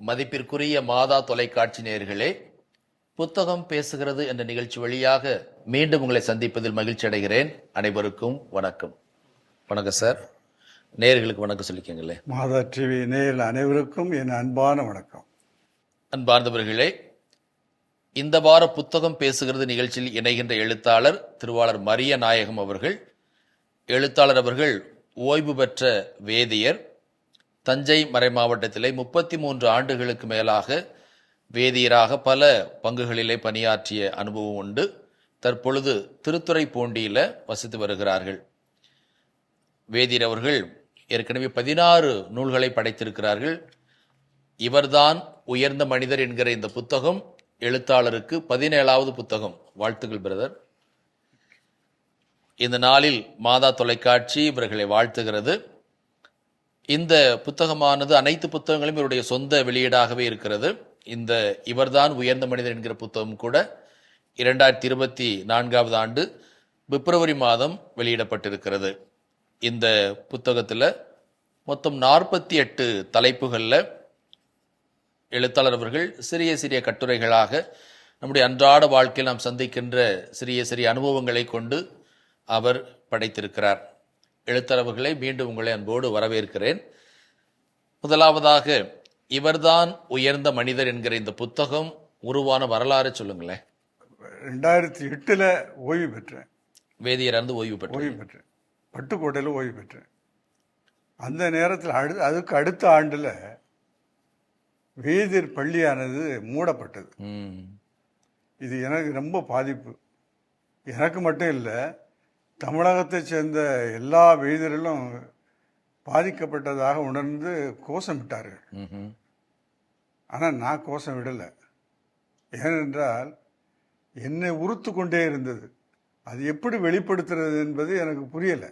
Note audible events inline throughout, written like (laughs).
மதிப்பிற்குரிய மாதா தொலைக்காட்சி நேர்களே புத்தகம் பேசுகிறது என்ற நிகழ்ச்சி வழியாக மீண்டும் உங்களை சந்திப்பதில் மகிழ்ச்சி அடைகிறேன். அனைவருக்கும் வணக்கம். வணக்கம் சார். நேயர்களுக்கு வணக்கம் சொல்லிக்கங்களே. மாதா டிவி நேயல் அனைவருக்கும் என் அன்பான வணக்கம். அன்பார்ந்தவர்களே இந்த வார புத்தகம் பேசுகிறது நிகழ்ச்சியில் இணைகின்ற எழுத்தாளர் திருவாளர் மரிய நாயகம் அவர்கள் எழுத்தாளர் அவர்கள் ஓய்வு பெற்ற வேதியர் தஞ்சை மறை மாவட்டத்திலே முப்பத்தி மூன்று ஆண்டுகளுக்கு மேலாக வேதியராக பல பங்குகளிலே பணியாற்றிய அனுபவம் உண்டு. தற்பொழுது திருத்துறைப்பூண்டியில வசித்து வருகிறார்கள். வேதியர் அவர்கள் ஏற்கனவே பதினாறு நூல்களை படைத்திருக்கிறார்கள். இவர்தான் உயர்ந்த மனிதர் என்கிற இந்த புத்தகம் எழுத்தாளருக்கு பதினேழாவது புத்தகம். வாழ்த்துக்கள் பிரதர். இந்த நாளில் மாதா தொலைக்காட்சி இவர்களை வாழ்த்துகிறது. இந்த புத்தகமானது அனைத்து புத்தகங்களும் இவருடைய சொந்த வெளியீடாகவே இருக்கிறது. இந்த இவர்தான் உயர்ந்த மனிதர் என்கிற புத்தகம் கூட இரண்டாயிரத்தி இருபத்தி நான்காவது ஆண்டு பிப்ரவரி மாதம் வெளியிடப்பட்டிருக்கிறது. இந்த புத்தகத்தில் மொத்தம் நாற்பத்தி எட்டு தலைப்புகளில் எழுத்தாளர் அவர்கள் சிறிய சிறிய கட்டுரைகளாக நம்முடைய அன்றாட வாழ்க்கையில் நாம் சந்திக்கின்ற சிறிய சிறிய அனுபவங்களை கொண்டு அவர் படைத்திருக்கிறார். எழுத்தாளர்களை மீண்டும் உங்களை அன்போடு வரவேற்கிறேன். முதலாவதாக இவர்தான் உயர்ந்த மனிதர் என்கிற இந்த புத்தகம் உருவான வரலாறு சொல்லுங்களேன். ரெண்டாயிரத்தி எட்டில் ஓய்வு பெற்றேன். வேதியராந்து ஓய்வு பெற்ற ஓய்வு பெற்றேன். பட்டுக்கோட்டையில் ஓய்வு பெற்றேன். அந்த நேரத்தில் அடு அதுக்கு அடுத்த ஆண்டில் வேதியர் பள்ளியானது மூடப்பட்டது. இது எனக்கு ரொம்ப பாதிப்பு. எனக்கு மட்டும் இல்லை தமிழகத்தைச் சேர்ந்த எல்லா வேதியர்களும் பாதிக்கப்பட்டதாக உணர்ந்து கோஷமிட்டார்கள் ம்ஹும். ஆனால் நான் கோஷம் விடலை. ஏனென்றால் என்னை உறுத்து கொண்டே இருந்தது. அது எப்படி வெளிப்படுத்துறது என்பது எனக்கு புரியலை.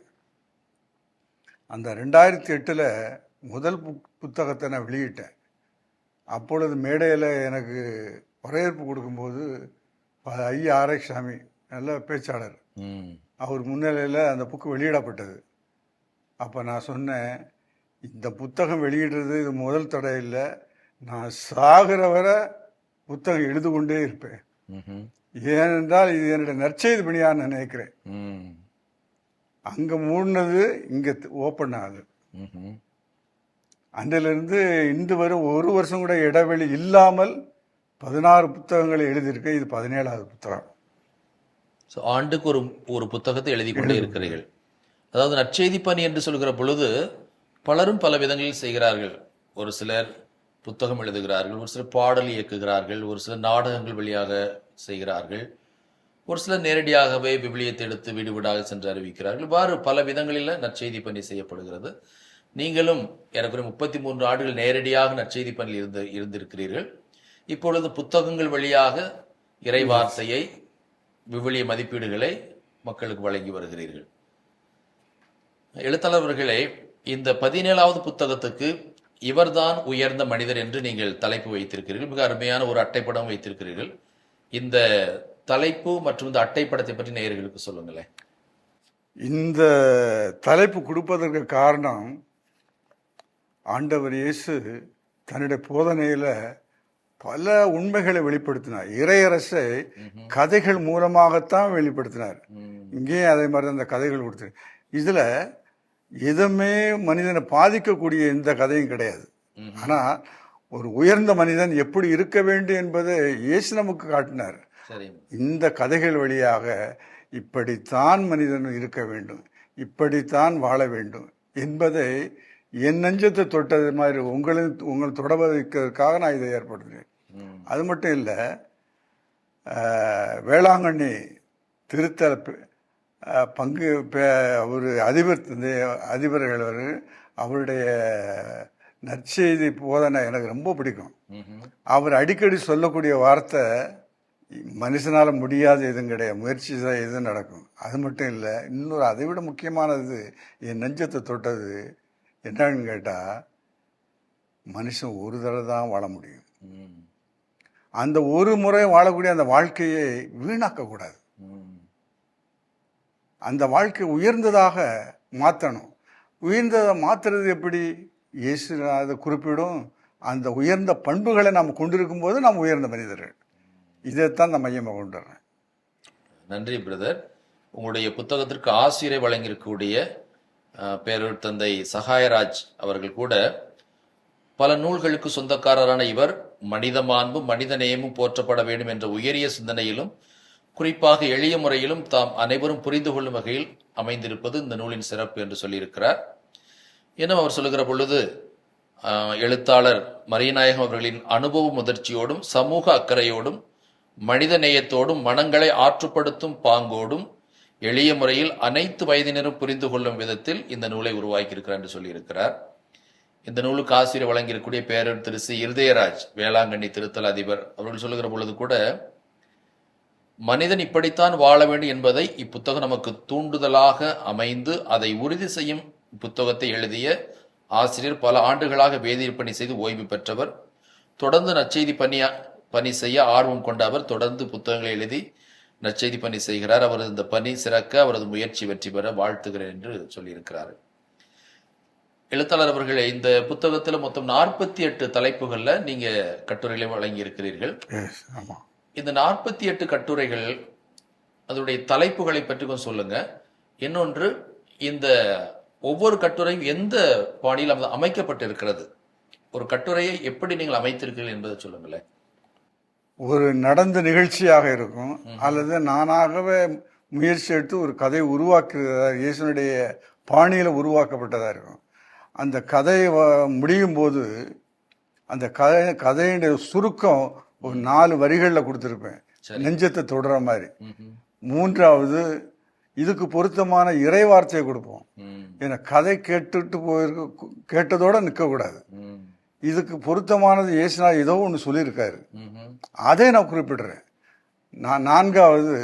அந்த ரெண்டாயிரத்தி எட்டில் முதல் புக் புத்தகத்தை நான் வெளியிட்டேன். அப்பொழுது மேடையில் எனக்கு வரவேற்பு கொடுக்கும்போது ஐயா ஆரைசாமி நல்ல பேச்சாளர். அவர் முன்னிலையில் அந்த புக்கு வெளியிடப்பட்டது. அப்போ நான் சொன்னேன் இந்த புத்தகம் வெளியிடுறது இது முதல் தடை இல்லை. நான் சாகிற வரை புத்தகம் எழுது கொண்டே இருப்பேன். ஏனென்றால் இது என்னுடைய நற்செய்தி பணியாக நான் நினைக்கிறேன். அங்கே மூடினது இங்கே ஓப்பன் ஆகுது. அன்றிலிருந்து இன்று வரை ஒரு வருஷம் கூட இடைவெளி இல்லாமல் பதினாறு புத்தகங்களை எழுதியிருக்கேன். இது பதினேழாவது புத்தகம். ஸோ ஆண்டுக்கு ஒரு ஒரு புத்தகத்தை எழுதி கொண்டே இருக்கிறீர்கள். அதாவது நற்செய்தி பணி என்று சொல்கிற பொழுது பலரும் பல விதங்களில் செய்கிறார்கள். ஒரு சிலர் புத்தகம் எழுதுகிறார்கள் ஒரு சிலர் பாடல் இயக்குகிறார்கள் ஒரு சிலர் நாடகங்கள் வழியாக செய்கிறார்கள் ஒரு சிலர் நேரடியாகவே விவிலியத்தை எடுத்து வீடு வீடாக சென்று அறிவிக்கிறார்கள். இவ்வாறு பல விதங்களில் நற்செய்தி பணி செய்யப்படுகிறது. நீங்களும் ஏறக்குறைய முப்பத்தி மூன்று ஆண்டுகள் நேரடியாக நற்செய்தி பணியில் இருந்து இருந்திருக்கிறீர்கள். இப்பொழுது புத்தகங்கள் வழியாக இறைவார்த்தையை விவிலிய மதிப்பீடுகளை மக்களுக்கு வழங்கி வருகிறீர்கள். எழுத்தாளர்களே இந்த பதினேழாவது புத்தகத்துக்கு இவர்தான் உயர்ந்த மனிதர் என்று நீங்கள் தலைப்பு வைத்திருக்கிறீர்கள். மிக அருமையான ஒரு அட்டைப்படம் வைத்திருக்கிறீர்கள். இந்த தலைப்பு மற்றும் இந்த அட்டைப்படத்தை பற்றி நேயர்களுக்கு சொல்லுங்களேன். இந்த தலைப்பு கொடுப்பதற்கு காரணம் ஆண்டவர் இயேசு தன்னுடைய போதனையில் பல உண்மைகளை வெளிப்படுத்தினார். இறையரசை கதைகள் மூலமாகத்தான் வெளிப்படுத்தினார். இங்கேயும் அதே மாதிரி தான் அந்த கதைகள் கொடுத்து. இதில் எதுவுமே மனிதனை பாதிக்கக்கூடிய எந்த கதையும் கிடையாது. ஆனால் ஒரு உயர்ந்த மனிதன் எப்படி இருக்க வேண்டும் என்பதை இயேசு நமக்கு காட்டினார். இந்த கதைகள் வழியாக இப்படித்தான் மனிதன் இருக்க வேண்டும் இப்படித்தான் வாழ வேண்டும் என்பதை என் நெஞ்சத்தை தொட்டது மாதிரி உங்களின் உங்களை தொட வைக்கிறதுக்காக நான் இதை ஏற்படுத்தினேன். அது மட்டும் இல்லை வேளாங்கண்ணி திருத்தல பங்கு அவர் அதிபர் அதிபர்கள் அவர் அவருடைய நற்செய்தி போதனை எனக்கு ரொம்ப பிடிக்கும். அவர் அடிக்கடி சொல்லக்கூடிய வார்த்தை மனுஷனால் முடியாத எதுவும் கிடையாது முயற்சி தான் எதுவும் நடக்கும் அது மட்டும் இல்லை இன்னொரு அதை விட முக்கியமானது என் நெஞ்சத்தை தொட்டது என்னன்னு கேட்டால் மனுஷன் ஒரு தடவை தான் வாழ முடியும். அந்த ஒரு முறை வாழக்கூடிய அந்த வாழ்க்கையை வீணாக்கக்கூடாது. அந்த வாழ்க்கை உயர்ந்ததாக மாற்றணும் உயர்ந்ததை மாற்றுறது எப்படி? இயேசு அதை குறிப்பிடும். அந்த உயர்ந்த பண்புகளை நாம் கொண்டிருக்கும் போது நாம் உயர்ந்த மனிதர்கள். இதைத்தான் நான் மையமாக கொண்டுறேன் நன்றி பிரதர். உங்களுடைய புத்தகத்திற்கு ஆசிரியரை வழங்கியிருக்கக்கூடிய பேரூர் தந்தை சகாயராஜ் அவர்கள் கூட பல நூல்களுக்கு சொந்தக்காரரான இவர் மனித மாண்பு மனித நேயமும் போற்றப்பட வேண்டும் என்ற உயரிய சிந்தனையிலும் குறிப்பாக எளிய முறையிலும் தாம் அனைவரும் புரிந்து கொள்ளும் வகையில் அமைந்திருப்பது இந்த நூலின் சிறப்பு என்று சொல்லியிருக்கிறார். இன்னும் அவர் சொல்லுகிற பொழுது எழுத்தாளர் மரியநாயகம் அவர்களின் அனுபவ முதிர்ச்சியோடும் சமூக அக்கறையோடும் மனித நேயத்தோடும் மனங்களை ஆற்றுப்படுத்தும் பாங்கோடும் எளிய முறையில் அனைத்து வயதினரும் புரிந்து கொள்ளும் விதத்தில் இந்த நூலை உருவாக்கியிருக்கிறார் என்று சொல்லியிருக்கிறார். இந்த நூலுக்கு ஆசிரியர் வழங்கியிருக்கக்கூடிய பேரர் திரு சி. இருதயராஜ் வேளாங்கண்ணி திருத்தல அதிபர் அவர்கள் சொல்லுகிற பொழுது கூட மனிதன் இப்படித்தான் வாழ வேண்டும் என்பதை இப்புத்தகம் நமக்கு தூண்டுதலாக அமைந்து அதை உறுதி செய்யும் புத்தகத்தை எழுதிய ஆசிரியர் பல ஆண்டுகளாக வேதியியல் பணி செய்து ஓய்வு பெற்றவர். தொடர்ந்து நற்செய்தி பணியா பணி செய்ய ஆர்வம் கொண்ட அவர் தொடர்ந்து புத்தகங்களை எழுதி நற்செய்தி பணி செய்கிறார். அவரது இந்த பணி சிறக்க அவரது முயற்சி வெற்றி பெற வாழ்த்துகிறேன் என்று சொல்லியிருக்கிறார். எழுத்தாளர் அவர்களே இந்த புத்தகத்தில் மொத்தம் நாற்பத்தி எட்டு தலைப்புகளில் நீங்கள் கட்டுரைகளை வழங்கி இருக்கிறீர்கள் ஆமாம் இந்த நாற்பத்தி எட்டு கட்டுரைகள் அதனுடைய தலைப்புகளை பற்றி கொஞ்சம் சொல்லுங்க. இன்னொன்று இந்த ஒவ்வொரு கட்டுரையும் எந்த பாணியில் அமை- அமைக்கப்பட்டிருக்கிறது? ஒரு கட்டுரையை எப்படி நீங்கள் அமைத்திருக்கிறீர்கள் என்பதை சொல்லுங்களேன். ஒரு நடந்த நிகழ்ச்சியாக இருக்கும். அல்லது நானாகவே முயற்சி எடுத்து ஒரு கதை உருவாக்குறதா இயேசுனுடைய பாணியில் உருவாக்கப்பட்டதாக இருக்கும். அந்த கதை முடியும் போது அந்த கதை கதையினுடைய சுருக்கம் ஒரு நாலு வரிகளில் கொடுத்துருப்பேன். நெஞ்சத்தை தொடுற மாதிரி. மூன்றாவது இதுக்கு பொருத்தமான இறை வார்த்தையை கொடுப்போம். ஏன்னா கதை கேட்டுட்டு போயிருக்க கேட்டதோட நிற்கக்கூடாது இதுக்கு பொருத்தமானது இயேசுனா ஏதோ ஒன்று சொல்லியிருக்காரு. அதை நான் குறிப்பிடுறேன். நான் நான்காவது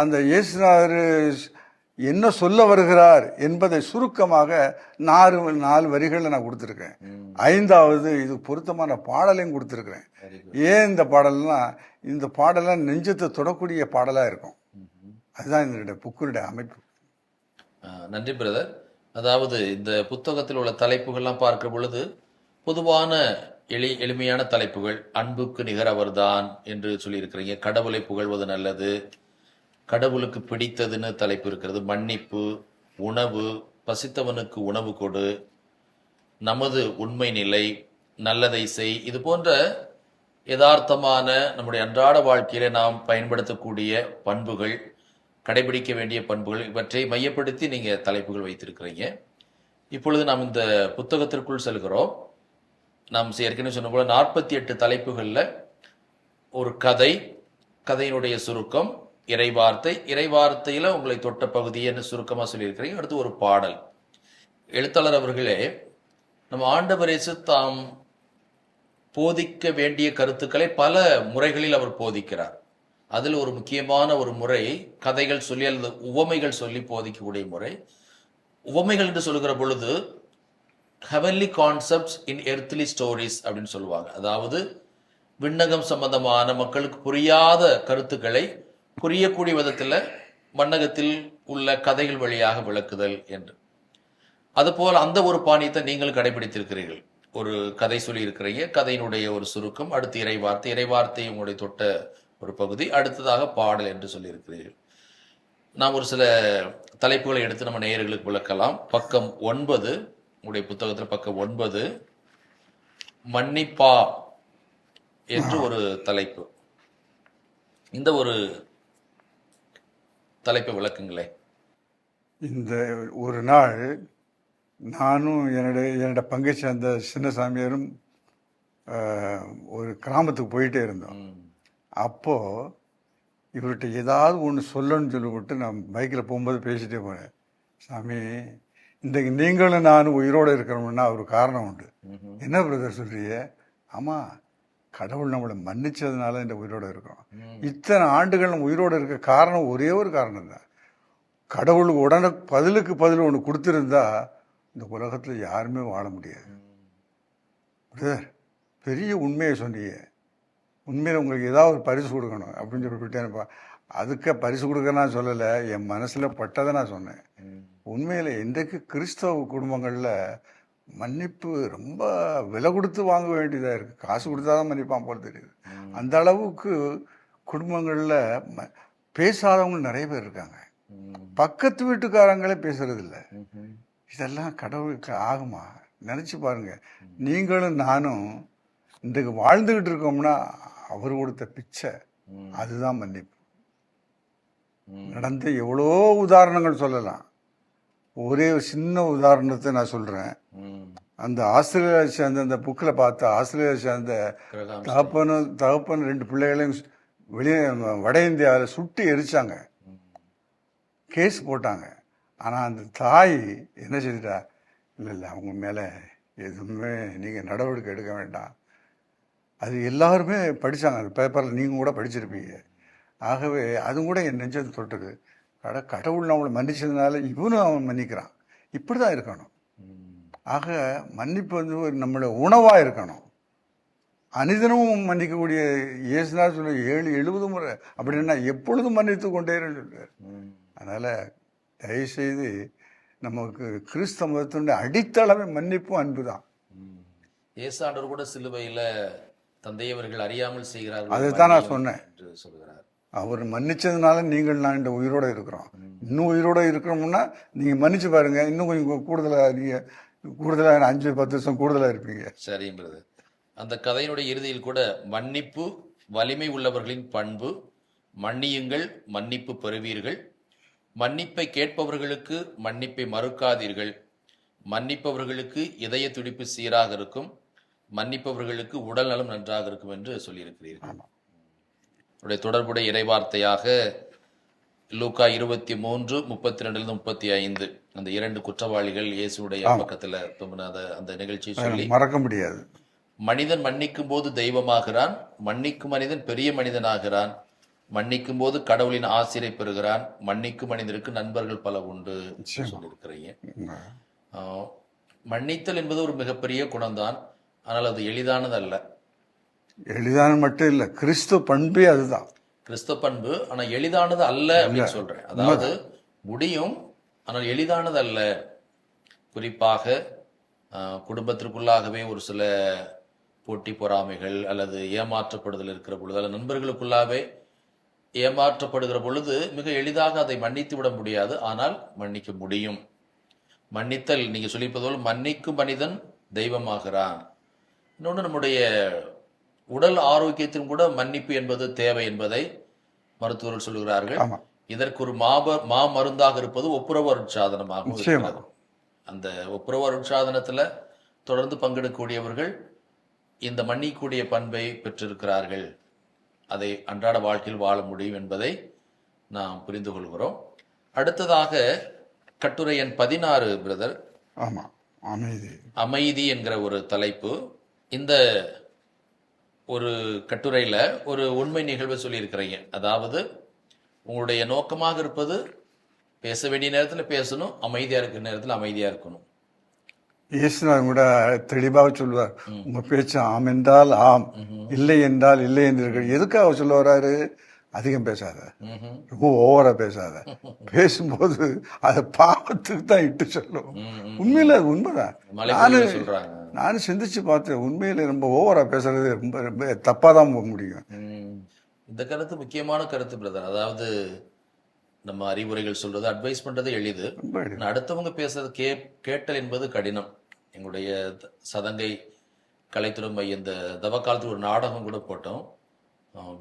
அந்த இயேசுநாதர் என்ன சொல்ல வருகிறார் என்பதை சுருக்கமாக நாலு நாலு வரிகளில் நான் கொடுத்துருக்கேன். ஐந்தாவது இது பொருத்தமான பாடலையும் கொடுத்துருக்குறேன். ஏன் இந்த பாடல்னா இந்த பாடலாம் நெஞ்சத்தை தொடக்கூடிய பாடலாக இருக்கும். அதுதான் இதனுடைய புக்கினுடைய அமைப்பு நன்றி பிரதர் அதாவது இந்த புத்தகத்தில் உள்ள தலைப்புகள்லாம் பார்க்கிற பொழுது பொதுவான எளி எளிமையான தலைப்புகள் அன்புக்கு நிகர் அவர்தான் என்று சொல்லியிருக்கிறீங்க கடவுளை புகழ்வது நல்லது கடவுளுக்கு பிடித்ததுன்னு தலைப்பு இருக்கிறது. மன்னிப்பு உணவு பசித்தவனுக்கு உணவு கொடு. நமது உண்மை நிலை நல்லதை செய். இது போன்ற யதார்த்தமான நம்முடைய அன்றாட வாழ்க்கையில நாம் பயன்படுத்தக்கூடிய பண்புகள் கடைபிடிக்க வேண்டிய பண்புகள் இவற்றை மையப்படுத்தி நீங்க தலைப்புகள் வைத்திருக்கிறீங்க. இப்பொழுது நாம் இந்த புத்தகத்திற்குள் செல்கிறோம். நாம் ஏற்கனவே சொன்ன போல நாற்பத்தி எட்டு தலைப்புகளில் ஒரு கதை கதையினுடைய சுருக்கம் இறைவார்த்தை இறைவார்த்தையில உங்களை தொட்ட பகுதின்னு சுருக்கமா சொல்லியிருக்கிறீங்க அடுத்து ஒரு பாடல். எழுத்தாளர் அவர்களே நம்ம ஆண்டவரேசு தாம் போதிக்க வேண்டிய கருத்துக்களை பல முறைகளில் அவர் போதிக்கிறார். அதில் ஒரு முக்கியமான ஒரு முறை கதைகள் சொல்லி அல்லது உவமைகள் சொல்லி போதிக்கக்கூடிய முறை. உவமைகள் என்று சொல்லுகிற பொழுது heavenly concepts in earthly stories அப்படின்னு சொல்லுவாங்க. அதாவது விண்ணகம் சம்பந்தமான மக்களுக்கு புரியாத கருத்துக்களை புரியக்கூடிய விதத்தில் வண்ணகத்தில் உள்ள கதைகள் வழியாக விளக்குதல் என்று. அதுபோல் அந்த ஒரு பாணியத்தை நீங்கள் கடைபிடித்திருக்கிறீர்கள். ஒரு கதை சொல்லி இருக்கிறீங்க கதையினுடைய ஒரு சுருக்கம் அடுத்து இறைவார்த்தை இறைவார்த்தை உங்களுடைய தொட்ட ஒரு பகுதி அடுத்ததாக பாடல் என்று சொல்லியிருக்கிறீர்கள். நாம் ஒரு சில தலைப்புகளை எடுத்து நம்ம நேயர்களுக்கு விளக்கலாம். பக்கம் ஒன்பது உங்களுடைய புத்தகத்தில் பக்கம் ஒன்பது மன்னிப்பா என்று ஒரு தலைப்பு. இந்த ஒரு தலைப்பை விளக்குங்களேன் இந்த ஒரு நாள் நானும் என்னுடைய என்னோட பங்கை சேர்ந்த சின்னசாமியாரும் ஆஹ், ஒரு கிராமத்துக்கு போயிட்டே இருந்தோம். அப்போது இவர்கிட்ட ஏதாவது ஒன்று சொல்லணும்னு சொல்லிவிட்டு நான் பைக்கில் போகும்போது பேசிட்டே போனேன். சாமி இன்றைக்கு நீங்களும் நானும் உயிரோடு இருக்கிறோம்னா ஒரு காரணம் உண்டு. என்ன பிரதர் சொல்றிய ஆமாம் கடவுள் நம்மளை மன்னிச்சதுனால இந்த உயிரோடு இருக்கோம். இத்தனை ஆண்டுகள் நம்ம உயிரோடு இருக்க காரணம் ஒரே ஒரு காரணம் தான். கடவுள் உடனே பதிலுக்கு பதில் ஒன்று கொடுத்துருந்தா இந்த உலகத்தில் யாருமே வாழ முடியாது. பிரதர் பெரிய உண்மையை சொன்னீங்க உண்மையில் உங்களுக்கு ஏதாவது ஒரு பரிசு கொடுக்கணும் அப்படின்னு சொல்லிவிட்டேன்ப்பா அதுக்கு பரிசு கொடுக்க நான் சொல்லலை. என் மனசில் பட்டதை நான் சொன்னேன். உண்மையில் இன்றைக்கு கிறிஸ்தவ குடும்பங்களில் மன்னிப்பு ரொம்ப விலை கொடுத்து வாங்க வேண்டியதாக இருக்குது காசு கொடுத்தா தான் மன்னிப்பான் போல தெரியுது. அந்த அளவுக்கு குடும்பங்களில் பேசாதவங்க நிறைய பேர் இருக்காங்க. பக்கத்து வீட்டுக்காரங்களே பேசுறது இல்ல. இதெல்லாம் கடவுளுக்கு ஆகுமா? நினச்சி பாருங்க. நீங்களும் நானும் இன்றைக்கு வாழ்ந்துக்கிட்டு இருக்கோம்னா அவர் கொடுத்த பிச்சை அதுதான் மன்னிப்பு. நடந்த எவ்வளோ உதாரணங்கள் சொல்லலாம். ஒரே ஒரு சின்ன உதாரணத்தை நான் சொல்கிறேன் அந்த ஆஸ்திரேலியா சேர்ந்த அந்த புக்கில் பார்த்த ஆஸ்திரேலியா சேர்ந்த தகப்பனும் தகப்பன் ரெண்டு பிள்ளைகளையும் வெளியே வட இந்தியாவில் சுட்டு எரிச்சாங்க. கேஸ் போட்டாங்க. ஆனால் அந்த தாய் என்ன செய்துட்டா இல்லை இல்லை அவங்க மேலே எதுவுமே நீங்கள் நடவடிக்கை எடுக்க வேண்டாம். அது எல்லாருமே படித்தாங்க அந்த பேப்பரில் நீங்கள் கூட படிச்சிருப்பீங்க. ஆகவே அதுவும் கூட என் நெஞ்சத்தை தொட்டுது. கட கடவுள் நம்மளை மன்னிச்சதுனால இவனும் அவன் மன்னிக்கிறான். இப்படி தான் இருக்கணும். ஆக மன்னிப்பு வந்து ஒரு நம்மளோட உணவாக இருக்கணும். அனிதனமும் மன்னிக்கக்கூடிய இயேசுனா சொல்ல ஏழு எழுபது முறை அப்படின்னா எப்பொழுதும் மன்னித்து கொண்டே சொல்றார். அதனால் தயவுசெய்து நமக்கு கிறிஸ்தவ மதத்தினுடைய அடித்தளமே மன்னிப்பும் அன்பு தான் ஏசாண்டவர் கூட சிலுவையில தந்தையவர்கள் அறியாமல் செய்கிறார்கள் அதைத்தான் நான் சொன்னேன். சொல்கிறார். அவர் மன்னிச்சதுனால நீங்கள் நான் இந்த உயிரோட இருக்கிறோம். இன்னும் உயிரோட இருக்கிறோம்னா நீங்கள் மன்னிச்சு பாருங்க. இன்னும் கொஞ்சம் கூடுதலாக நீங்கள் கூடுதலாக அஞ்சு பத்து வருஷம் கூடுதலாக இருப்பீங்க. சரிங்கிறது அந்த கதையினுடைய இறுதியில் கூட மன்னிப்பு வலிமை உள்ளவர்களின் பண்பு மன்னியுங்கள் மன்னிப்பு பெறுவீர்கள். மன்னிப்பை கேட்பவர்களுக்கு மன்னிப்பை மறுக்காதீர்கள். மன்னிப்பவர்களுக்கு இதய துடிப்பு சீராக இருக்கும். மன்னிப்பவர்களுக்கு உடல் நலம் நன்றாக இருக்கும் என்று சொல்லியிருக்கிறீர்கள். தொடர்புடைய இறைவார்த்தையாக லூக்கா இருபத்தி மூன்று முப்பத்தி ரெண்டுல முப்பத்தி ஐந்து. அந்த இரண்டு குற்றவாளிகள் இயேசுடைய பக்கத்துல தொங்கின அந்த நிகழ்ச்சியை சொல்லி மறக்க முடியாது. மனிதன் மன்னிக்கும் போது தெய்வமாகிறான் மன்னிக்கும் மனிதன் பெரிய மனிதனாகிறான் மன்னிக்கும் போது கடவுளின் ஆசிரை பெறுகிறான் மன்னிக்கும் மனிதருக்கு நண்பர்கள் பல உண்டு சொல்லியிருக்கிறீங்க. மன்னித்தல் என்பது ஒரு மிகப்பெரிய குணம்தான் ஆனால் அது எளிதானது அல்ல எளிதான மட்டும் இல்லை கிறிஸ்துவ பண்பே அதுதான். கிறிஸ்தவ பண்பு ஆனா எளிதானது அல்ல அப்படின்னு சொல்றேன். அதாவது முடியும் ஆனால் எளிதானது அல்ல. குறிப்பாக குடும்பத்திற்குள்ளாகவே ஒரு சில போட்டி பொறாமைகள் அல்லது ஏமாற்றப்படுதல் இருக்கிற பொழுது அல்லது நண்பர்களுக்குள்ளாவே ஏமாற்றப்படுகிற பொழுது மிக எளிதாக அதை மன்னித்து விட முடியாது. ஆனால் மன்னிக்க முடியும். மன்னித்தல் நீங்க சொல்லியிருப்பது போல் மன்னிக்கும் மனிதன் தெய்வமாகிறான். இன்னொன்று நம்முடைய உடல் ஆரோக்கியத்திலும் கூட மன்னிப்பு என்பது தேவை என்பதை மருத்துவர்கள் சொல்கிறார்கள் இதற்கு ஒரு மாப மா மருந்தாக இருப்பது ஒப்புரவு. இருக்கிறது. அந்த ஒப்புரவு அருட்சாதனத்துல தொடர்ந்து பங்கெடுக்கக்கூடியவர்கள் இந்த மன்னிக்கூடிய பண்பை பெற்றிருக்கிறார்கள். அதை அன்றாட வாழ்க்கையில் வாழ முடியும் என்பதை நாம் புரிந்து கொள்கிறோம். அடுத்ததாக கட்டுரை எண் பதினாறு பிரதர். ஆமா. அமைதி. அமைதி என்கிற ஒரு தலைப்பு. இந்த ஒரு கட்டுரையில ஒரு உண்மை நிகழ்வை சொல்லியிருக்கிறீங்க. அதாவது உங்களுடைய நோக்கமாக இருப்பது பேச வேண்டிய நேரத்தில் பேசணும் அமைதியா இருக்கிற நேரத்தில் அமைதியா இருக்கணும். இயேசுநாதன் கூட தெளிவாக சொல்லுவார். உங்க பேச்சு ஆம் என்றால் ஆம் இல்லை என்றால் இல்லை என்றீர்கள் எதுக்காக சொல்ல வர்றாரு? அதிகம் பேசாத. ரொம்ப ஓவரா பேசாத. (laughs) பேசும்போது அதை பாவத்துக்கு தான் இட்டு சொல்லும் உண்மையில அது உண்மைதான். சொல்றாங்க. நானும் சிந்திச்சு பார்த்தேன். உண்மையில ரொம்ப ஓவரா பேசுறது ரொம்ப ரொம்ப தப்பா தான் போக முடியும். இந்த கருத்து முக்கியமான கருத்து பிரதர் அதாவது நம்ம அறிவுரைகள் சொல்றது அட்வைஸ் பண்றது எளிது. அடுத்தவங்க பேசுறது கே கேட்டல் என்பது கடினம். எங்களுடைய சதங்கை கலைத்துறை இந்த தவக்காலத்தில் ஒரு நாடகம் கூட போட்டோம்.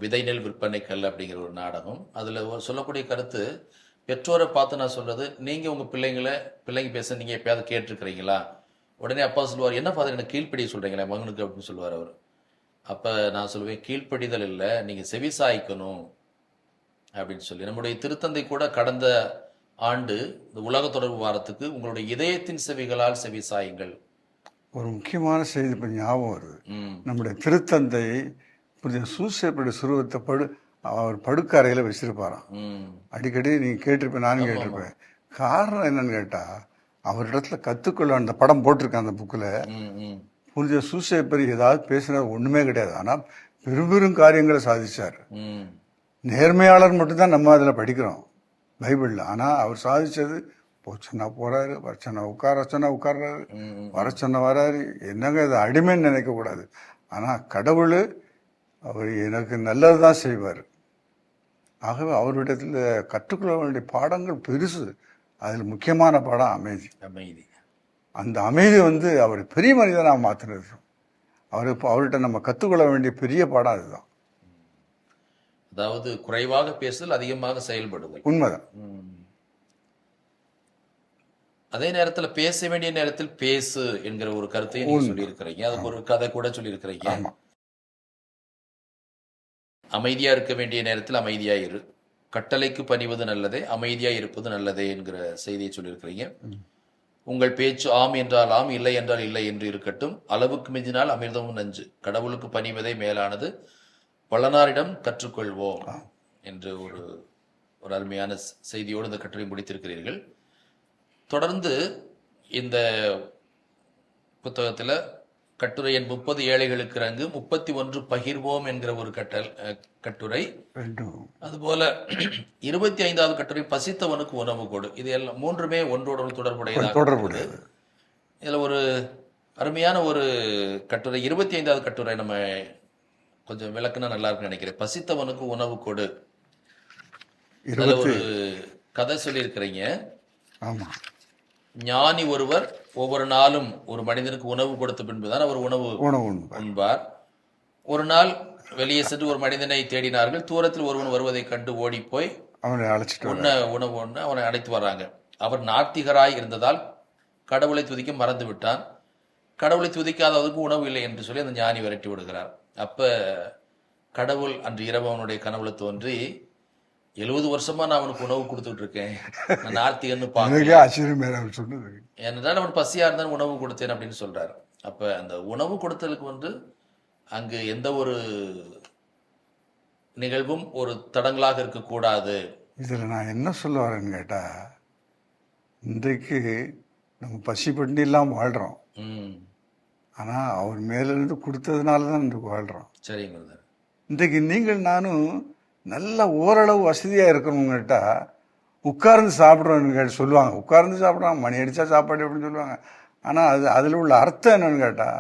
விதை நெல் விற்பனை கல் அப்படிங்கிற ஒரு நாடகம். அதுல சொல்லக்கூடிய கருத்து பெற்றோரை பார்த்து நான் சொல்றது நீங்க உங்க பிள்ளைங்களை பிள்ளைங்க பேச நீங்க எப்பயாவது கேட்டிருக்கிறீங்களா? உடனே அப்பா சொல்லுவார் என்ன ஃபாதர் எனக்கு கீழ்ப்படிய சொல்றீங்களா மகனுக்கு? அப்படின்னு சொல்லுவார் அவர். அப்ப நான் சொல்லுவேன் கீழ்ப்படிதல் இல்லை நீங்க செவிசாய்க்கணும். அப்படின்னு சொல்லி. நம்முடைய திருத்தந்தை கூட கடந்த ஆண்டு இந்த உலக தொடர்பு வாரத்துக்கு உங்களுடைய இதயத்தின் செவிகளால் செவிசாயுங்கள். ஒரு முக்கியமான செய்தி இப்போ ஞாபகம் வருது. நம்முடைய திருத்தந்தை புனித சூசேப்பருடைய சுருவத்தை படு அவர் படுக்கறையில் வச்சிருப்பாராம். அடிக்கடி நீங்கள் கேட்டிருப்பேன் நானும் கேட்டிருப்பேன். காரணம் என்னன்னு கேட்டால் அவரிடத்துல கற்றுக்கொள்ள அந்த படம் போட்டிருக்கேன் அந்த புக்கில் ம் புனித சூசேப்பர் ஏதாவது பேசினது ஒன்றுமே கிடையாது. ஆனால் பெரும் பெரும் காரியங்களை சாதிச்சார். நேர்மையாளர் மட்டும்தான் நம்ம அதில் படிக்கிறோம் பைபிளில். ஆனால் அவர் சாதிச்சது போச்சுன்னா போறாரு வரச்சொன்னா உட்கார சொன்னா உட்கார்றாரு ம் வர சொன்ன வராரு. என்னங்க இது அடிமைன்னு நினைக்கக்கூடாது ஆனால் கடவுள் அவர் எனக்கு நல்லது தான் செய்வார். ஆகவே அவரிடத்தில் கற்றுக்கொள்ள வேண்டிய பாடங்கள் பெருசு. அதில் முக்கியமான பாடம் அமைதி. அமைதி. அந்த அமைதி வந்து அவர் பெரிய மனிதனாக மாற்றினது அவர் இப்போ அவர்கிட்ட நம்ம கற்றுக்கொள்ள வேண்டிய பெரிய பாடம் அதுதான். அதாவது குறைவாக பேசுதல் அதிகமாக செயல்படுதல். உண்மைதான். அதே நேரத்துல பேச வேண்டிய நேரத்தில் பேசு என்கிற ஒரு கருத்தையும் நீங்க சொல்லியிருக்கிறீங்க. அதுக்கு ஒரு கதை கூட சொல்லியிருக்கிறீங்க. ஆமாம் அமைதியா இருக்க வேண்டிய நேரத்தில் அமைதியா இரு. கட்டளைக்கு பணிவது நல்லதே அமைதியா இருப்பது நல்லதே என்கிற செய்தியை சொல்லியிருக்கிறீங்க. உங்கள் பேச்சு ஆம் என்றால் ஆம் இல்லை என்றால் இல்லை என்று இருக்கட்டும். அளவுக்கு மிஞ்சினால் அமிர்தமும் நஞ்சு. கடவுளுக்கு பணிவதே மேலானது. வளனாரிடம் கற்றுக்கொள்வோம் என்று ஒரு ஒரு அருமையான செய்தியோடு இந்த கட்டுரை முடித்திருக்கிறீர்கள். தொடர்ந்து இந்த புத்தகத்துல கட்டுரை எண் முப்பது ஏழைகளுக்கு இறங்கு முப்பத்தி ஒன்று பகிர்வோம் என்கிற ஒரு கட்டல் கட்டுரை. அதுபோல இருபத்தி ஐந்தாவது கட்டுரை பசித்தவனுக்கு உணவு கொடு. இது எல்லாம் மூன்றுமே ஒன்றோடு ஒன்று தொடர்புடையதாக தொடர்புடையது. இதுல ஒரு அருமையான ஒரு கட்டுரை இருபத்தி ஐந்தாவது கட்டுரை நம்ம கொஞ்சம் விளக்குனா நல்லா இருக்குன்னு நினைக்கிறேன். பசித்தவனுக்கு உணவு கொடு. இருபத்தி ஒரு கதை சொல்லியிருக்கிறீங்க. ஆமாம் ஞானி ஒருவர் ஒவ்வொரு நாளும் ஒரு மனிதனுக்கு உணவு கொடுத்த பின்புதான் அவர் உணவு உணவு உண்பார். ஒரு நாள் வெளியே சென்று ஒரு மனிதனை தேடினார்கள். தூரத்தில் ஒருவன் வருவதைக் கண்டு ஓடிப் போய் அவனை அழைச்சிட்டு உண்ண உணவு உண்ண அவனை அழைத்து வர்றாங்க. அவர் நாத்திகராய் இருந்ததால் கடவுளை துதிக்க மறந்து விட்டான். கடவுளை துதிக்காதவருக்கு உணவு இல்லை என்று சொல்லி அந்த ஞானி விரட்டி விடுகிறார். அப்ப கடவுள் அன்று இரவு அவனுடைய கனவுல தோன்றி எழுபது வருஷமா நான் அவனுக்கு உணவு கொடுத்துட்டு இருக்கேன் நான் நார்த்திகன்னு பார்க்க ஆச்சரியமே அவர் சொன்னது. ஏனென்றால் அவன் பசியா இருந்தால் உணவு கொடுத்தேன் அப்படின்னு சொல்றாரு. அப்ப அந்த உணவு கொடுத்தலுக்கு வந்து அங்கு எந்த ஒரு நிகழ்வும் ஒரு தடங்களாக இருக்கக்கூடாது. இதில் நான் என்ன சொல்ல வரேன்னு கேட்டால் இன்றைக்கு நம்ம பசி பண்ணி இல்லாமல் வாழ்கிறோம் ஆனால் அவர் மேலிருந்து கொடுத்ததுனால தான் இன்றைக்கு வாழ்கிறோம் சரிங்க இன்றைக்கு நீங்கள் நானும் நல்ல ஓரளவு வசதியாக இருக்கிறவங்ககிட்ட உட்கார்ந்து சாப்பிட்றோன்னு கேட்டு சொல்லுவாங்க. உட்கார்ந்து சாப்பிட்றாங்க மணி அடித்தா சாப்பாடு அப்படின்னு சொல்லுவாங்க. ஆனால் அது அதில் உள்ள அர்த்தம் என்னன்னு கேட்டால்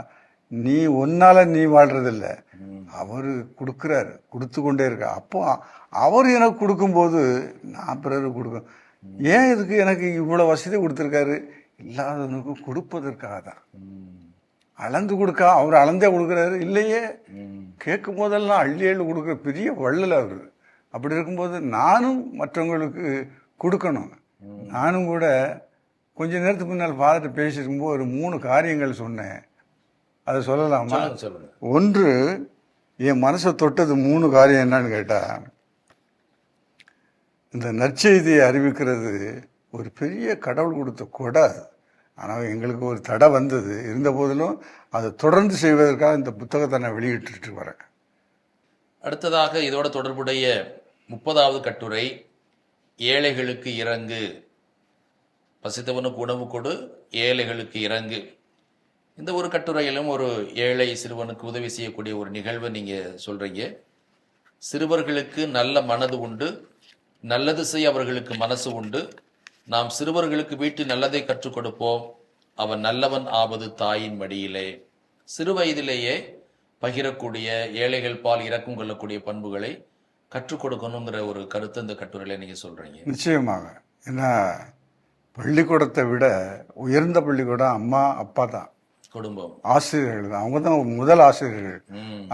நீ ஒன்றால் நீ வாழ்கிறதில்ல அவர் கொடுக்குறாரு கொடுத்து கொண்டே இருக்க. அப்போ அவர் எனக்கு கொடுக்கும்போது நான் பிறருக்கு கொடுக்க ஏன் இதுக்கு எனக்கு இவ்வளோ வசதி கொடுத்துருக்காரு? இல்லாதவனுக்கு கொடுப்பதற்காக தான். அளந்து கொடுக்கா அவர் அளந்தே கொடுக்குறாரு. இல்லையே கேட்கும் போதெல்லாம் அள்ளி அள்ளி கொடுக்குற பெரிய வள்ளல் அவர். அப்படி இருக்கும்போது நானும் மற்றவங்களுக்கு கொடுக்கணும். நானும் கூட கொஞ்ச நேரத்துக்கு முன்னால் ஃபாதர்கிட்ட பேசியிருக்கும்போது ஒரு மூணு காரியங்கள் சொன்னேன். அதை சொல்லலாமா? ஒன்று என் மனசை தொட்டது மூணு காரியம் என்னன்னு கேட்டால் இந்த நற்செய்தியை அறிவிக்கிறது ஒரு பெரிய கடவுள் கொடுத்த கொடை. ஆனால் எங்களுக்கு ஒரு தடை வந்தது. இருந்த போதிலும் அதை தொடர்ந்து செய்வதற்காக இந்த புத்தகத்தை நான் வெளியிட்டுட்டு வரேன். அடுத்ததாக இதோட தொடர்புடைய முப்பதாவது கட்டுரை ஏழைகளுக்கு இறங்கு. பசித்தவனுக்கு உணவு கொடு ஏழைகளுக்கு இறங்கு. இந்த ஒரு கட்டுரையிலும் ஒரு ஏழை சிறுவனுக்கு உதவி செய்யக்கூடிய ஒரு நிகழ்வை நீங்கள் சொல்கிறீங்க சிறுவர்களுக்கு நல்ல மனது உண்டு நல்லது செய்ய அவர்களுக்கு மனசு உண்டு. நாம் சிறுவர்களுக்கு வீட்டு நல்லதை கற்றுக் கொடுப்போம். அவன் நல்லவன் ஆவது தாயின் மடியிலே. சிறு வயதிலேயே பகிரக்கூடிய ஏழைகள் பால் இறக்கும் கொள்ளக்கூடிய பண்புகளை கற்றுக் கொடுக்கணுங்கிற ஒரு கருத்து இந்த கட்டுரையில நீங்க சொல்றீங்க. நிச்சயமாக. ஏன்னா பள்ளிக்கூடத்தை விட உயர்ந்த பள்ளிக்கூடம் அம்மா அப்பா தான். குடும்பம். ஆசிரியர்கள் தான். அவங்க தான் முதல் ஆசிரியர்கள்.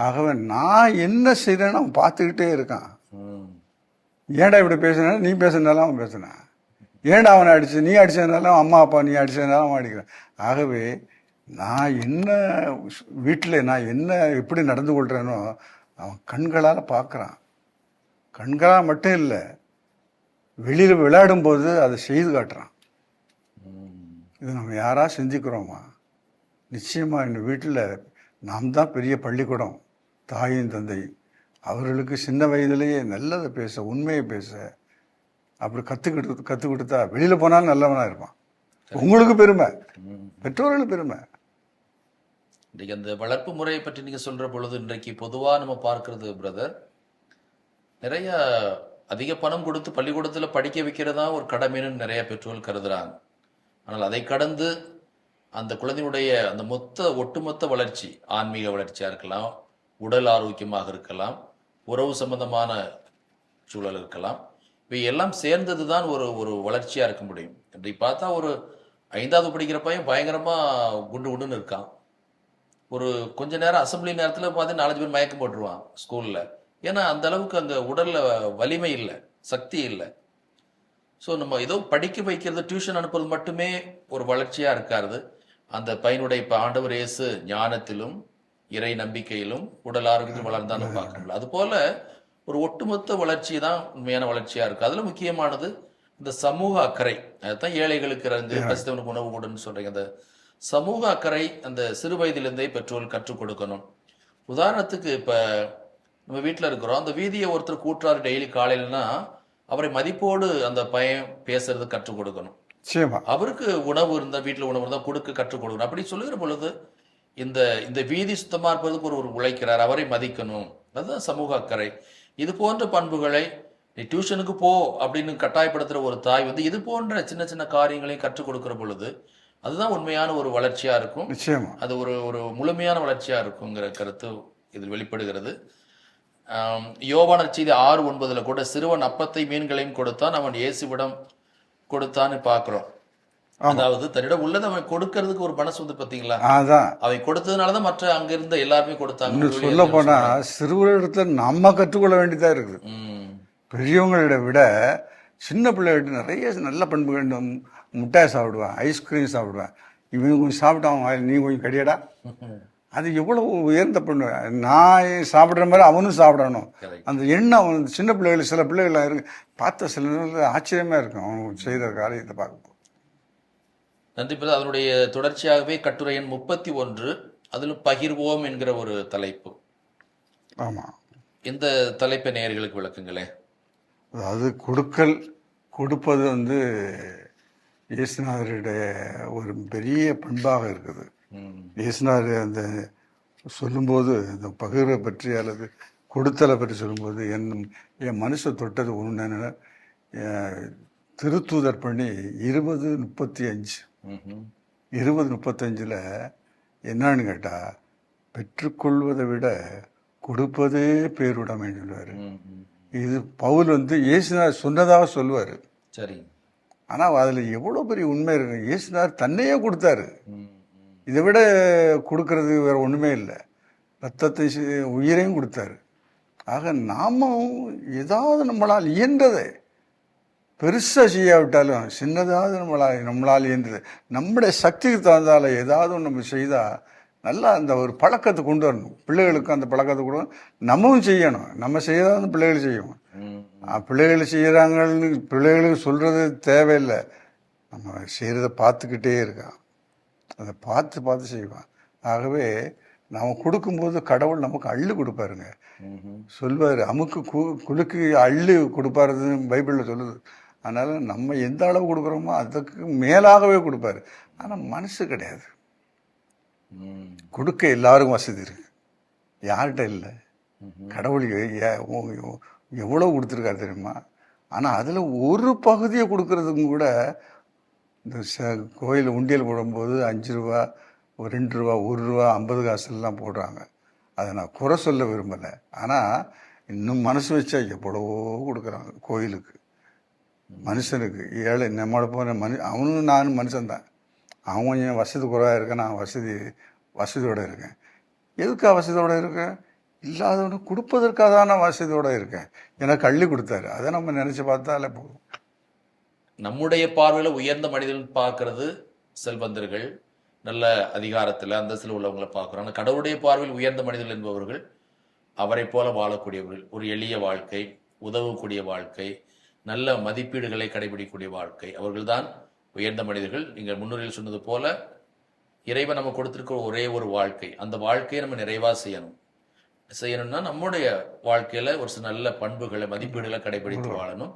ஆகவே நான் என்ன செய்கிறேன்னு அவன் பார்த்துக்கிட்டே இருக்கான். ஏன்டா இப்படி பேசுனா நீ பேசுனாலும் அவன் பேசுனான் ஏன்டா அவனை அடிச்சு? நீ அடிச்சதுனாலும் அம்மா அப்பா நீ அடிச்சதுனாலும் அவன் அடிக்கிறான். ஆகவே நான் என்ன வீட்டில் நான் என்ன எப்படி நடந்து கொள்கிறேனோ அவன் கண்களால் பார்க்குறான். கண்களாக மட்டும் இல்லை வெளியில் விளையாடும்போது அதை செய்து காட்டுறான். இது நம்ம யாரா செஞ்சுக்கிறோமா? நிச்சயமாக எங்கள் வீட்டில் நாம் தான் பெரிய பள்ளிக்கூடம். தாயும் தந்தையும். அவர்களுக்கு சின்ன வயதிலேயே நல்லதை பேச உண்மையை பேச அப்படி கற்றுக்கிட்டு கற்றுக் கொடுத்தா வெளியில் போனாலும் நல்லவனாக இருப்பான். உங்களுக்கு பெருமை. பெற்றோர்களுக்கு பெருமை. இன்றைக்கு அந்த வளர்ப்பு முறையை பற்றி நீங்கள் சொல்ற பொழுது இன்றைக்கு பொதுவாக நம்ம பார்க்கிறது பிரதர் நிறைய அதிக பணம் கொடுத்து பள்ளிக்கூடத்தில் படிக்க வைக்கிறதா ஒரு கடமைன்னு நிறைய பெற்றோர்கள் கருதுறாங்க. ஆனால் அதை கடந்து அந்த குழந்தையுடைய அந்த மொத்த ஒட்டுமொத்த வளர்ச்சி ஆன்மீக வளர்ச்சியாக இருக்கலாம் உடல் ஆரோக்கியமாக இருக்கலாம் உறவு சம்பந்தமான சூழல் இருக்கலாம் இவை எல்லாம் சேர்ந்தது தான் ஒரு ஒரு வளர்ச்சியாக இருக்க முடியும். இப்படி பார்த்தா ஒரு ஐந்தாவது படிக்கிற பையன் பயங்கரமாக குண்டு குண்டுன்னு இருக்கான். ஒரு கொஞ்ச நேரம் அசம்பிளி நேரத்தில் பார்த்து நாலஞ்சு பேர் மயக்கம் போட்டுருவான் ஸ்கூலில் ஏன்னா அந்த அளவுக்கு அங்க உடல்ல வலிமை இல்லை சக்தி இல்லை. ஸோ நம்ம ஏதோ படிக்க வைக்கிறது டியூஷன் அனுப்புறது மட்டுமே ஒரு வளர்ச்சியா இருக்காது. அந்த பையனுடைய இப்போ ஆண்டவர் இயேசு ஞானத்திலும் இறை நம்பிக்கையிலும் உடல் ஆரோக்கியத்தில் வளர்ந்தான்னு பார்க்கணும்ல அது போல ஒரு ஒட்டுமொத்த வளர்ச்சி தான் உண்மையான வளர்ச்சியா இருக்கு. அதுல முக்கியமானது இந்த சமூக அக்கறை. அதுதான் ஏழைகளுக்கு இருந்து பசித்தவனுக்கு உணவு கொடுன்னு சொல்றீங்க. அந்த சமூக அக்கறை அந்த சிறு வயதிலிருந்தே பெற்றோர் கற்றுக் கொடுக்கணும். உதாரணத்துக்கு இப்ப நம்ம வீட்டில் இருக்கிறோம். அந்த வீதியை ஒருத்தர் கூட்டுறாரு டெய்லி காலையிலனா அவரை மதிப்போடு அந்த பையன் பேசுறது கற்றுக் கொடுக்கணும். அவருக்கு உணவு இருந்தா வீட்டில் உணவு இருந்தா கொடுக்க கற்றுக் கொடுக்கணும். அப்படி சொல்லுகிற பொழுது இந்த இந்த வீதி சுத்தமா இருப்பதற்கு ஒரு ஒரு உழைக்கிறார். அவரை மதிக்கணும். அதுதான் சமூக அக்கறை. இது போன்ற பண்புகளை நீ டியூஷனுக்கு போ அப்படின்னு கட்டாயப்படுத்துற ஒரு தாய் வந்து இது போன்ற சின்ன சின்ன காரியங்களையும் கற்றுக் கொடுக்கிற பொழுது அதுதான் உண்மையான ஒரு வளர்ச்சியா இருக்கும். நிச்சயமா. அது ஒரு ஒரு முழுமையான வளர்ச்சியா இருக்குங்கிற கருத்து இதில் வெளிப்படுகிறது. யோவானர் செய்தி ஆறு ஒன்பதுல கூட சிறுவன் அப்பத்தை மீன்களையும் கொடுத்தான் அவன் இயேசுவிடம் கொடுத்தான்னு பார்க்கிறோம். அதாவது தன்னிடம் உள்ளதை அவன் கொடுக்கறதுக்கு ஒரு மனசு வந்து பாத்தீங்களா அதான். அவன் கொடுத்ததுனாலதான் மற்ற அங்க இருந்த எல்லாருமே கொடுத்தாங்க சொல்ல போனா சிறுவர்களிடத்துல நம்ம கற்றுக்கொள்ள வேண்டியதா இருக்குது. ம். பெரியவங்களோட விட சின்ன பிள்ளைகிட்ட நிறைய நல்ல பண்புகள் மிட்டாய் சாப்பிடுவேன் ஐஸ்கிரீம் சாப்பிடுவேன். இவன் கொஞ்சம் சாப்பிட்டான் நீ கொஞ்சம் கடியடா. அது எவ்வளவு உயர்ந்த பண்பு நான் சாப்பிட்ற மாதிரி அவனும் சாப்பிடணும். அந்த எண்ணம் அவன் சின்ன பிள்ளைகள் சில பிள்ளைகள் இருக்கு பார்த்த சில நேரத்தில் ஆச்சரியமா இருக்கும். அவன் செய்கிற காரியத்தை பார்க்கும்போது. நன்றி பிரதர். அதனுடைய தொடர்ச்சியாகவே கட்டுரை எண் முப்பத்தி ஒன்று அதிலும் பகிர்வோம் என்கிற ஒரு தலைப்பு. ஆமாம் இந்த தலைப்பை நேயர்களுக்கு விளக்குங்களேன் அதாவது கொடுக்கல் கொடுப்பது வந்து இயேசுநாதருடைய ஒரு பெரிய பண்பாக இருக்குது. ம். இயேசுநாதர் அந்த சொல்லும்போது இந்த பகிர்வை பற்றி அல்லது கொடுத்தலை பற்றி சொல்லும்போது என் என் மனசை தொட்டது ஒன்று திருத்தூதர் பண்ணி இருபது முப்பத்தி அஞ்சு. இருபது முப்பத்தஞ்சில் என்னன்னு கேட்டால் பெற்றுக்கொள்வதை விட கொடுப்பதே பேருடைமைன்னு சொல்லுவார். இது பவுல் வந்து இயேசுநாதர் சொன்னதாக சொல்லுவார் சரி ஆனால் அதில் எவ்வளோ பெரிய உண்மை இருக்கு இயேசுநாதர் தன்னையே கொடுத்தாரு. இதை விட கொடுக்கறது வேற ஒன்றுமே இல்லை. ரத்தத்தை உயிரையும் கொடுத்தாரு. ஆக நாமும் ஏதாவது நம்மளால் இயன்றதை பெருசாக செய்யாவிட்டாலும் சின்னதாவது நம்மளால் நம்மளால் இயன்றது நம்முடைய சக்திக்கு தகுந்தால ஏதாவது நம்ம செய்தால் நல்லா அந்த ஒரு பழக்கத்தை கொண்டு வரணும். பிள்ளைகளுக்கு அந்த பழக்கத்தை கொண்டு. நம்மவும் செய்யணும். நம்ம செய்யதான் அந்த பிள்ளைகள் செய்யும் பிள்ளைகள் செய்கிறாங்கன்னு பிள்ளைகளுக்கு சொல்கிறது தேவையில்லை. நம்ம செய்கிறத பார்த்துக்கிட்டே இருக்கான் அதை பார்த்து பார்த்து செய்வான். ஆகவே நாம் கொடுக்கும்போது கடவுள் நமக்கு அள்ளு கொடுப்பாருங்க. சொல்வார் அமுக்கு கு குலுக்கு அள்ளு கொடுப்பாருன்னு பைபிளில் சொல்லுது. அதனால் நம்ம எந்த அளவு கொடுக்குறோமோ அதுக்கு மேலாகவே கொடுப்பாரு. ஆனால் மனசு கிடையாது. கொடுக்க எல்லாருக்கும் வசதி இருக்கு. யார்கிட்ட இல்லை. கடவுள் எவ்வளோ கொடுத்துருக்காரு தெரியுமா? ஆனால் அதில் ஒரு பகுதியை கொடுக்கறதுக்கும் கூட இந்த ச கோயில் உண்டியல் போடும்போது அஞ்சு ரூபா ஒரு ரெண்டு ரூபா ஒரு ரூபா ஐம்பது காசுலாம் போடுறாங்க. அதை நான் குறை சொல்ல விரும்பலை. ஆனால் இன்னும் மனசு வச்சா எவ்வளவோ கொடுக்குறாங்க கோயிலுக்கு. மனுஷனுக்கு ஏழை நம்மளை போன மனு அவனும் நானும் மனுஷன்தான் அவன் கொஞ்சம் வசதி குறைவாக இருக்கேன் நான் வசதி வசதியோடு இருக்கேன். எதுக்காக வசதியோடு இருக்கேன்? இல்லாதவனுக்கு கொடுப்பதற்காக தான் நான் வசதியோடு இருக்கேன். ஏன்னா கள்ளி கொடுத்தாரு. அதை நம்ம நினச்சி பார்த்தாலே போதும். நம்முடைய பார்வையில உயர்ந்த மனிதர்கள் பார்க்கிறது செல்வந்தர்கள். நல்ல அதிகாரத்துல அந்தஸ்தில் உள்ளவங்களை பார்க்கிறோம் ஆனா கடவுளுடைய பார்வையில் உயர்ந்த மனிதர்கள் என்பவர்கள் அவரை போல வாழக்கூடியவர்கள். ஒரு எளிய வாழ்க்கை உதவக்கூடிய வாழ்க்கை நல்ல மதிப்பீடுகளை கடைபிடிக்கக்கூடிய வாழ்க்கை. அவர்கள்தான் உயர்ந்த மனிதர்கள். நீங்கள் முன்னுரையில் சொன்னது போல இறைவன் நம்ம கொடுத்திருக்கிற ஒரே ஒரு வாழ்க்கை. அந்த வாழ்க்கையை நம்ம நிறைவா செய்யணும். செய்யணும்னா நம்முடைய வாழ்க்கையில ஒரு சில நல்ல பண்புகளை மதிப்பீடுகளை கடைபிடித்து வாழணும்.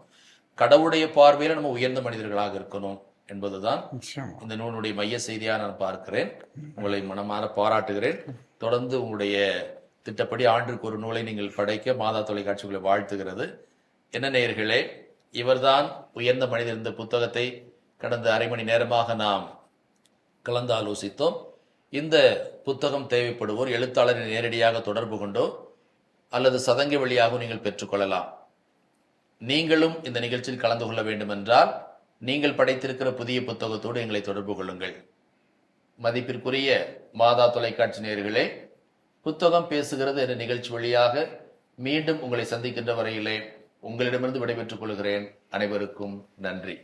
கடவுளுடைய பார்வையில நம்ம உயர்ந்த மனிதர்களாக இருக்கணும் என்பதுதான் இந்த நூலுடைய மைய செய்தியா நான் பார்க்கிறேன். உங்களை மனமாற பாராட்டுகிறேன். தொடர்ந்து உங்களுடைய திட்டப்படி ஆண்டுக்கு ஒரு நூலை நீங்கள் படைக்க மாதா தொலைக்காட்சி உங்களை வாழ்த்துகிறது. என்ன நேயர்களே இவர்தான் உயர்ந்த மனிதர் இந்த புத்தகத்தை கடந்த அரை மணி நேரமாக நாம் கலந்து ஆலோசித்தோம் இந்த புத்தகம் தேவைப்படுவோர் எழுத்தாளரை நேரடியாக தொடர்பு கொண்டோ அல்லது சதங்கை வழியாகவும் நீங்கள் பெற்றுக்கொள்ளலாம். நீங்களும் இந்த நிகழ்ச்சியில் கலந்து கொள்ள வேண்டுமென்றால் நீங்கள் படைத்திருக்கிற புதிய புத்தகத்தோடு எங்களை தொடர்பு கொள்ளுங்கள். மதிப்பிற்குரிய மாதா தொலைக்காட்சி நேர்களே புத்தகம் பேசுகிறது என்ற நிகழ்ச்சி வழியாக மீண்டும் உங்களை சந்திக்கின்ற வரையிலே உங்களிடமிருந்து விடைபெற்றுக் கொள்கிறேன். அனைவருக்கும் நன்றி.